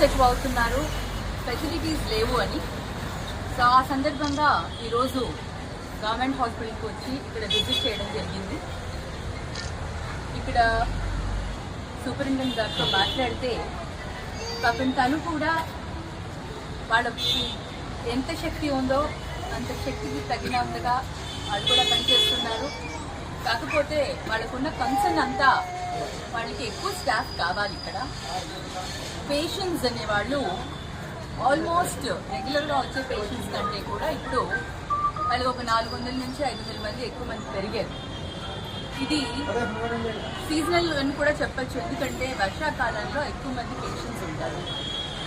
Patients ఎక్కువ అవుతున్నారు. Facilities లేవు అని. సో ఆ సందర్భంగా ఈరోజు గవర్నమెంట్ హాస్పిటల్కి వచ్చి ఇక్కడ విజిట్ చేయడం జరిగింది. ఇక్కడ సూపరింటెండెంట్ గారితో మాట్లాడితే పాపం తను కూడా వాళ్ళకి ఎంత శక్తి ఉందో అంత శక్తికి తగినంతగా వాళ్ళు కూడా పనిచేస్తున్నారు. కాకపోతే వాళ్ళకున్న కన్సర్న్ అంతా వాళ్ళకి ఎక్కువ స్టాఫ్ కావాలి ఇక్కడ. పేషెంట్స్ అనేవాళ్ళు ఆల్మోస్ట్ రెగ్యులర్గా వచ్చే పేషెంట్స్ కంటే కూడా ఇప్పుడు వాళ్ళు ఒక నాలుగు వందల నుంచి ఐదు వందల మంది ఎక్కువ మంది పెరిగారు. ఇది సీజనల్ అని కూడా చెప్పచ్చు. ఎందుకంటే వర్షాకాలంలో ఎక్కువ మంది పేషెంట్స్ ఉంటారు.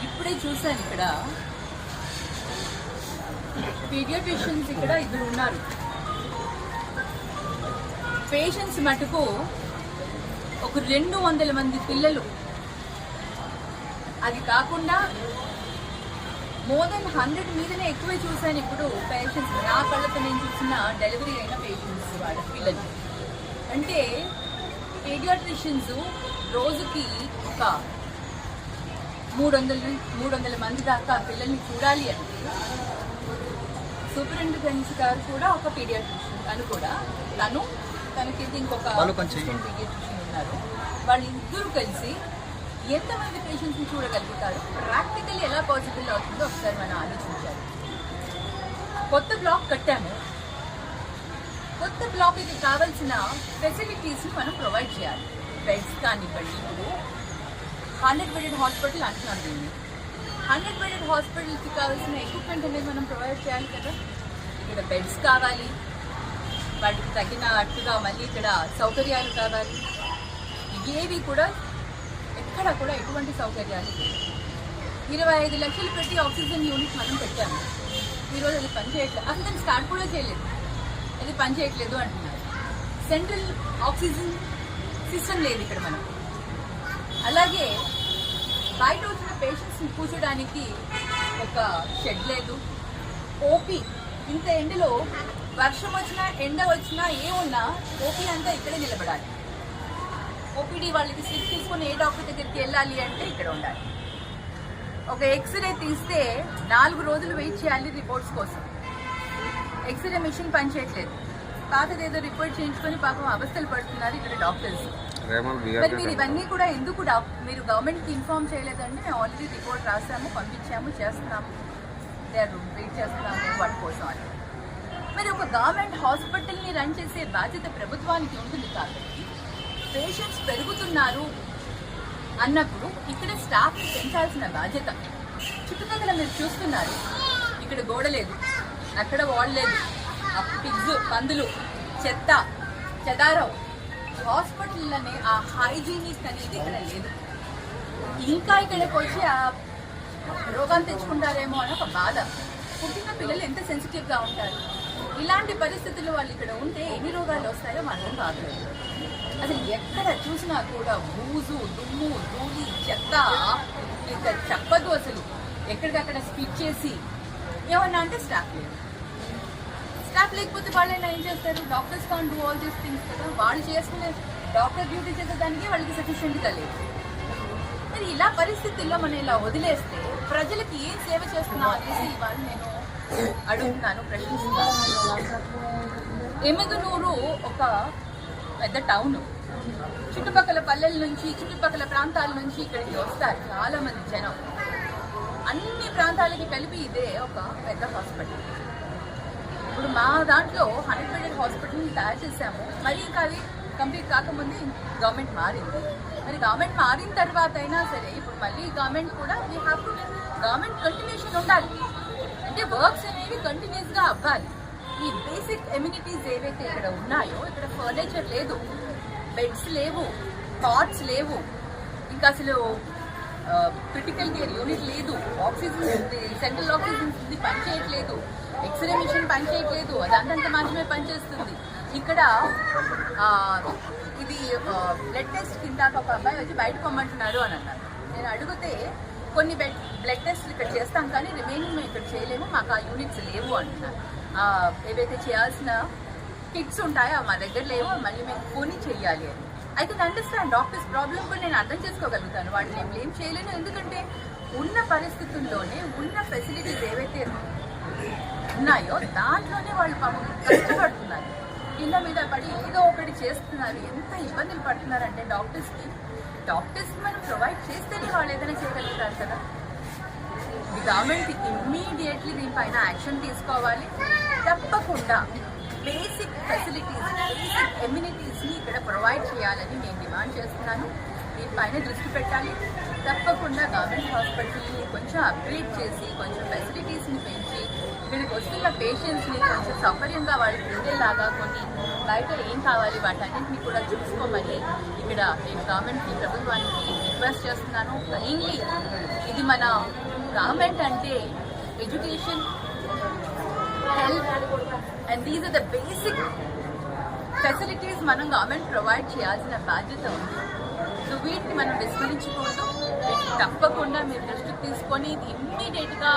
ఇప్పుడే చూశాను ఇక్కడ. పీడియాట్రిషియన్స్ ఇక్కడ ఇద్దరు ఉన్నారు. పేషెంట్స్ మటుకు ఒక రెండు వందల మంది పిల్లలు అది కాకుండా మోర్ దెన్ హండ్రెడ్ మీదనే ఎక్కువే చూశాను ఇప్పుడు పేషెంట్స్ నా కళ్ళతో నేను చూసిన డెలివరీ అయిన పేషెంట్స్ వాళ్ళ పిల్లలు. అంటే పీడియాట్రిషియన్స్ రోజుకి ఒక మూడు వందల మూడు వందల మంది దాకా పిల్లల్ని చూడాలి అంటే సూపరింటెండెంట్స్ గారు కూడా ఒక పీడియాట్రిషియన్ తను కూడా తను తనకి ఇంకొక పీడియాట్రిషియన్ ఉన్నారు. వాళ్ళు ఇద్దరు కలిసి ఎంతమంది పేషెంట్స్ని చూడగలుగుతారు? ప్రాక్టికల్ ఎలా పాసిబుల్ అవుతుందో ఒకసారి మనం ఆలోచించాలి. కొత్త బ్లాక్ కట్టాము. కొత్త బ్లాక్కి కావాల్సిన ఫెసిలిటీస్ని మనం ప్రొవైడ్ చేయాలి. బెడ్స్ కానివ్వండి ఇప్పుడు హండ్రెడ్ బెడెడ్ హాస్పిటల్ అంటున్నాం దీన్ని. హండ్రెడ్ బెడెడ్ హాస్పిటల్కి కావాల్సిన ఎక్విప్మెంట్ అనేది మనం ప్రొవైడ్ చేయాలి కదా. ఇక్కడ బెడ్స్ కావాలి. వాటికి తగినట్టుగా మళ్ళీ ఇక్కడ సౌకర్యాలు కావాలి. ఇవేవి కూడా ఎక్కడ కూడా ఎటువంటి సౌకర్యాలు ఇరవై ఐదు లక్షలు పెట్టి ఆక్సిజన్ యూనిట్ మనం పెట్టాము. ఈరోజు అది పనిచేయట్లేదు అసలు దాన్ని స్టార్ట్ కూడా చేయలేదు. అది పనిచేయట్లేదు అంటున్నారు. సెంట్రల్ ఆక్సిజన్ సిస్టమ్ లేదు ఇక్కడ మనకు. అలాగే బయట వచ్చిన పేషెంట్స్ని కూర్చోడానికి ఒక షెడ్ లేదు. ఓపీ ఇంత ఎండలో వర్షం వచ్చినా ఎండ వచ్చినా ఏమున్నా ఓపీ అంతా ఇక్కడే నిలబడాలి. ఓపీడీ వాళ్ళకి స్లిప్ తీసుకొని ఏ డాక్టర్ దగ్గరికి వెళ్ళాలి అంటే ఇక్కడ ఉండాలి. ఒక ఎక్స్రే తీస్తే నాలుగు రోజులు వెయిట్ చేయాలి రిపోర్ట్స్ కోసం. ఎక్స్రే మిషన్ పనిచేయట్లేదు పాతది ఏదో రిపోర్ట్ చేయించుకొని పాపం అవస్థలు పడుతున్నారు ఇక్కడ డాక్టర్స్. మరి మీరు ఇవన్నీ కూడా ఎందుకు మీరు గవర్నమెంట్కి ఇన్ఫార్మ్ చేయలేదంటే మేము ఆల్రెడీ రిపోర్ట్ రాసాము పంపించాము చేస్తున్నాము. వెయిట్ చేస్తున్నాము వాటి కోసం అని. మరి ఒక గవర్నమెంట్ హాస్పిటల్ని రన్ చేసే బాధ్యత ప్రభుత్వానికి ఉంటుంది కాబట్టి పేషెంట్స్ పెరుగుతున్నారు అన్నప్పుడు ఇక్కడ స్టాఫ్ పెంచాల్సిన బాధ్యత. చుట్టుపక్కల మీరు చూస్తున్నారు. ఇక్కడ గోడ లేదు. అక్కడ వాల్ లేదు. ఆ పిగ్స్ పందులు చెత్త చెదారం హాస్పిటల్ అనే ఆ హైజీనిక్ అనేది ఇక్కడ లేదు. ఇంకా ఇక్కడికి వచ్చి ఆ రోగాన్ని తెచ్చుకుంటారేమో అని ఒక బాధ. పుట్టిన పిల్లలు ఎంత సెన్సిటివ్గా ఉంటారు? ఇలాంటి పరిస్థితుల్లో వాళ్ళు ఇక్కడ ఉంటే ఎన్ని రోగాలు వస్తాయో మనం కాదు. అసలు ఎక్కడ చూసినా కూడా బూజు దుమ్ము ధూళి చెత్త ఇంకా చెప్పదు అసలు. ఎక్కడికక్కడ స్పీడ్ చేసి ఏమన్నా అంటే స్టాఫ్ లేదు. స్టాఫ్ లేకపోతే వాళ్ళైనా ఏం చేస్తారు? Doctors can do all these things కదా. వాళ్ళు చేసుకునే డాక్టర్ డ్యూటీ చేసేదానికి వాళ్ళకి సఫిషియెంట్గా లేదు. మరి ఇలా పరిస్థితుల్లో మనం ఇలా వదిలేస్తే ప్రజలకి ఏం సేవ చేస్తున్నాం అనేసి ఇవాళ నేను అడుగుతున్నాను ప్రశ్నిస్తున్నాను ఎమ్మెగనూరు ఒక పెద్ద టౌన్ చుట్టుపక్కల పల్లెల నుంచి చుట్టుపక్కల ప్రాంతాల నుంచి ఇక్కడికి వస్తారు చాలా మంది జనం. అన్ని ప్రాంతాలకి కలిపి ఇదే ఒక పెద్ద హాస్పిటల్ ఇప్పుడు మా దాంట్లో హండ్రెడ్ బెడెడ్ హాస్పిటల్ని తయారు చేసాము మరి ఇంకా అది కంప్లీట్ కాకముందే గవర్నమెంట్ మారింది. మరి గవర్నమెంట్ మారిన తర్వాత అయినా సరే ఇప్పుడు మళ్ళీ గవర్నమెంట్ కూడా we have to government continuation ఉండాలి. అంటే వర్క్స్ అనేవి కంటిన్యూస్గా అవ్వాలి? ఈ బేసిక్ ఎమ్యూనిటీస్ ఏవైతే ఇక్కడ ఉన్నాయో ఇక్కడ ఫర్నిచర్ లేదు బెడ్స్ లేవు కార్డ్స్ లేవు ఇంకా అసలు క్రిటికల్ కేర్ యూనిట్ లేదు ఆక్సిజన్ ఉంది సెంట్రల్ ఆక్సిజన్ ఉంది పనిచేయట్లేదు ఎక్స్రే మిషన్ పనిచేయట్లేదు అది అంతంత మాత్రమే పనిచేస్తుంది. ఇక్కడ ఇది బ్లడ్ టెస్ట్ కింద ఒక అబ్బాయి వచ్చి బయట పొమ్మంటున్నాడు అని అన్నారు. నేను అడిగితే కొన్ని బెడ్ బ్లడ్ టెస్ట్లు ఇక్కడ చేస్తాం కానీ రిమైనింగ్ మేము ఇక్కడ చేయలేము. మాకు ఆ యూనిట్స్ లేవు అంటున్నారు ఏవైతే చేయాల్సిన కిట్స్ ఉంటాయో మా దగ్గర లేవు మళ్ళీ మేము కొని చెయ్యాలి అని. I can understand doctors problem కూడా నేను అర్థం చేసుకోగలుగుతాను. వాళ్ళు నేను ఏం చేయలేను. ఎందుకంటే ఉన్న పరిస్థితుల్లోనే ఉన్న ఫెసిలిటీస్ ఏవైతే ఉన్నాయో దాంట్లోనే వాళ్ళు పాపం కష్టపడుతున్నారు. కింద మీద పడి ఏదో ఒకటి చేస్తున్నారు. ఎంత ఇబ్బందులు పడుతున్నారంటే డాక్టర్స్కి డాక్టర్స్ మనం ప్రొవైడ్ చేస్తేనే వాళ్ళు ఏదైనా చేయగలుగుతారు కదా. గవర్నమెంట్ ఇమ్మీడియట్లీ దీనిపైన యాక్షన్ తీసుకోవాలి. తప్పకుండా బేసిక్ ఫెసిలిటీస్ బేసిక్ ఎమ్యూనిటీస్ని ఇక్కడ ప్రొవైడ్ చేయాలని నేను డిమాండ్ చేస్తున్నాను. దీనిపైన దృష్టి పెట్టాలి. తప్పకుండా గవర్నమెంట్ హాస్పిటల్ని కొంచెం అప్గ్రేడ్ చేసి కొంచెం ఫెసిలిటీస్ని పెంచి ఇక్కడికి వస్తున్న పేషెంట్స్ని కొంచెం సౌకర్యంగా వాళ్ళకి ఉండేలాగా కొన్ని బయట ఏం కావాలి వాటన్నింటినీ కూడా చూసుకోమని ఇక్కడ నేను గవర్నమెంట్కి ప్రభుత్వానికి రిక్వెస్ట్ చేస్తున్నాను. మెయిన్లీ ఇది మన గవర్నమెంట్ అంటే education health and these are the basic facilities మనం గవర్నమెంట్ ప్రొవైడ్ చేయాల్సిన బాధ్యత ఉంది. సో వీటిని మనం విస్మరించకూడదు. తప్పకుండా మీరు దృష్టికి తీసుకొని ఇది ఇమ్మీడియట్గా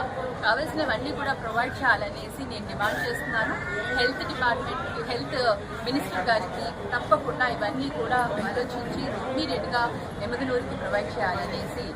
కావాల్సినవన్నీ కూడా ప్రొవైడ్ చేయాలనేసి నేను డిమాండ్ చేస్తున్నాను. హెల్త్ డిపార్ట్మెంట్ హెల్త్ మినిస్టర్ గారికి తప్పకుండా ఇవన్నీ కూడా ఆలోచించి ఇమ్మీడియట్గా ఎమగనూరుకి ప్రొవైడ్ చేయాలనేసి